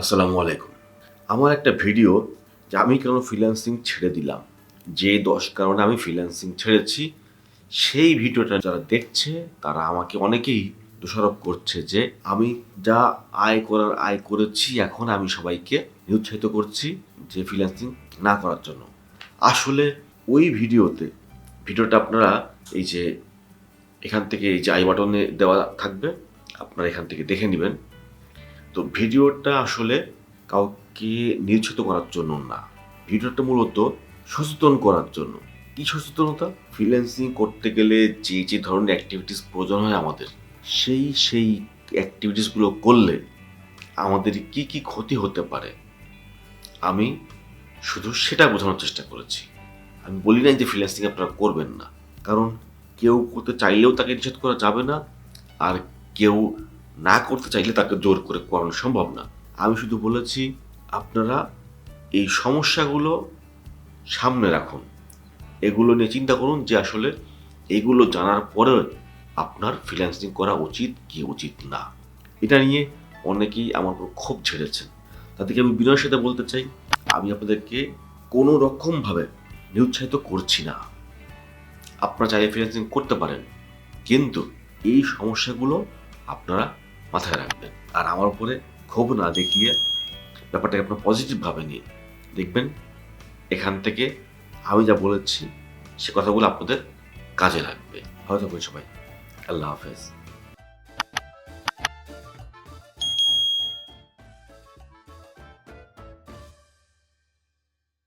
আসসালামু আলাইকুম। আমার একটা ভিডিও যে আমি কেন ফ্রিল্যান্সিং ছেড়ে দিলাম, যে দশ কারণে আমি ফ্রিল্যান্সিং ছেড়েছি, সেই ভিডিওটা যারা দেখছে, তারা আমাকে অনেকেই দোষারোপ করছে যে আমি যা আয় করার আয় করেছি, এখন আমি সবাইকে নিরুৎসাহিত করছি যে ফ্রিল্যান্সিং না করার জন্য। আসলে ওই ভিডিওতে, ভিডিওটা আপনারা এই যে এখান থেকে এই যে আই বাটনে দেওয়া থাকবে, আপনারা এখান থেকে দেখে নেবেন। তো ভিডিওটা আসলে কাউকে নির্ছিত করার জন্য না। ভিডিওটা মূলত সচেতন করার জন্য। কি সচেতনতা? ফ্রিল্যান্সিং করতে গেলে যে যে ধরনের অ্যাক্টিভিটিস প্রয়োজন হয় আমাদের, সেই সেই অ্যাক্টিভিটিসগুলো করলে আমাদের কি কি ক্ষতি হতে পারে? আমি শুধু সেটা বোঝানোর চেষ্টা করেছি। আমি বলি না যে ফ্রিল্যান্সিং আপনারা করবেন না। কারণ কেউ করতে চাইলেও তাকে নিষেধ করা যাবে না। আর কেউ না করতে চাইলে তাকে জোর করে করানো সম্ভব না। আমি শুধু বলেছি, আপনারা এই সমস্যাগুলো সামনে রাখুন। এগুলো নিয়ে চিন্তা করুন যে আসলে এগুলো জানার পরে আপনার ফ্রিল্যান্সিং করা উচিত কি উচিত না। এটা নিয়ে অনেকেই আমার উপর ক্ষোভ ছেড়েছেন তাদেরকে আমি বিনয়ের সাথে বলতে চাই, আমি আপনাদেরকে কোনো রকমভাবে নিরুৎসাহিত করছি না। আপনারা চাইলে ফ্রিল্যান্সিং করতে পারেন, কিন্তু এই সমস্যাগুলো আপনারা মাথায় রাখবেন। আর আমার উপরে ক্ষোভ না দেখিয়ে ব্যাপারটাকে আপনার পজিটিভভাবে নিয়ে দেখবেন। এখান থেকে আমি যা বলেছি, সে কথাগুলো আপনাদের কাজে লাগবে। হয়তো সবাই। আল্লাহ হাফেজ।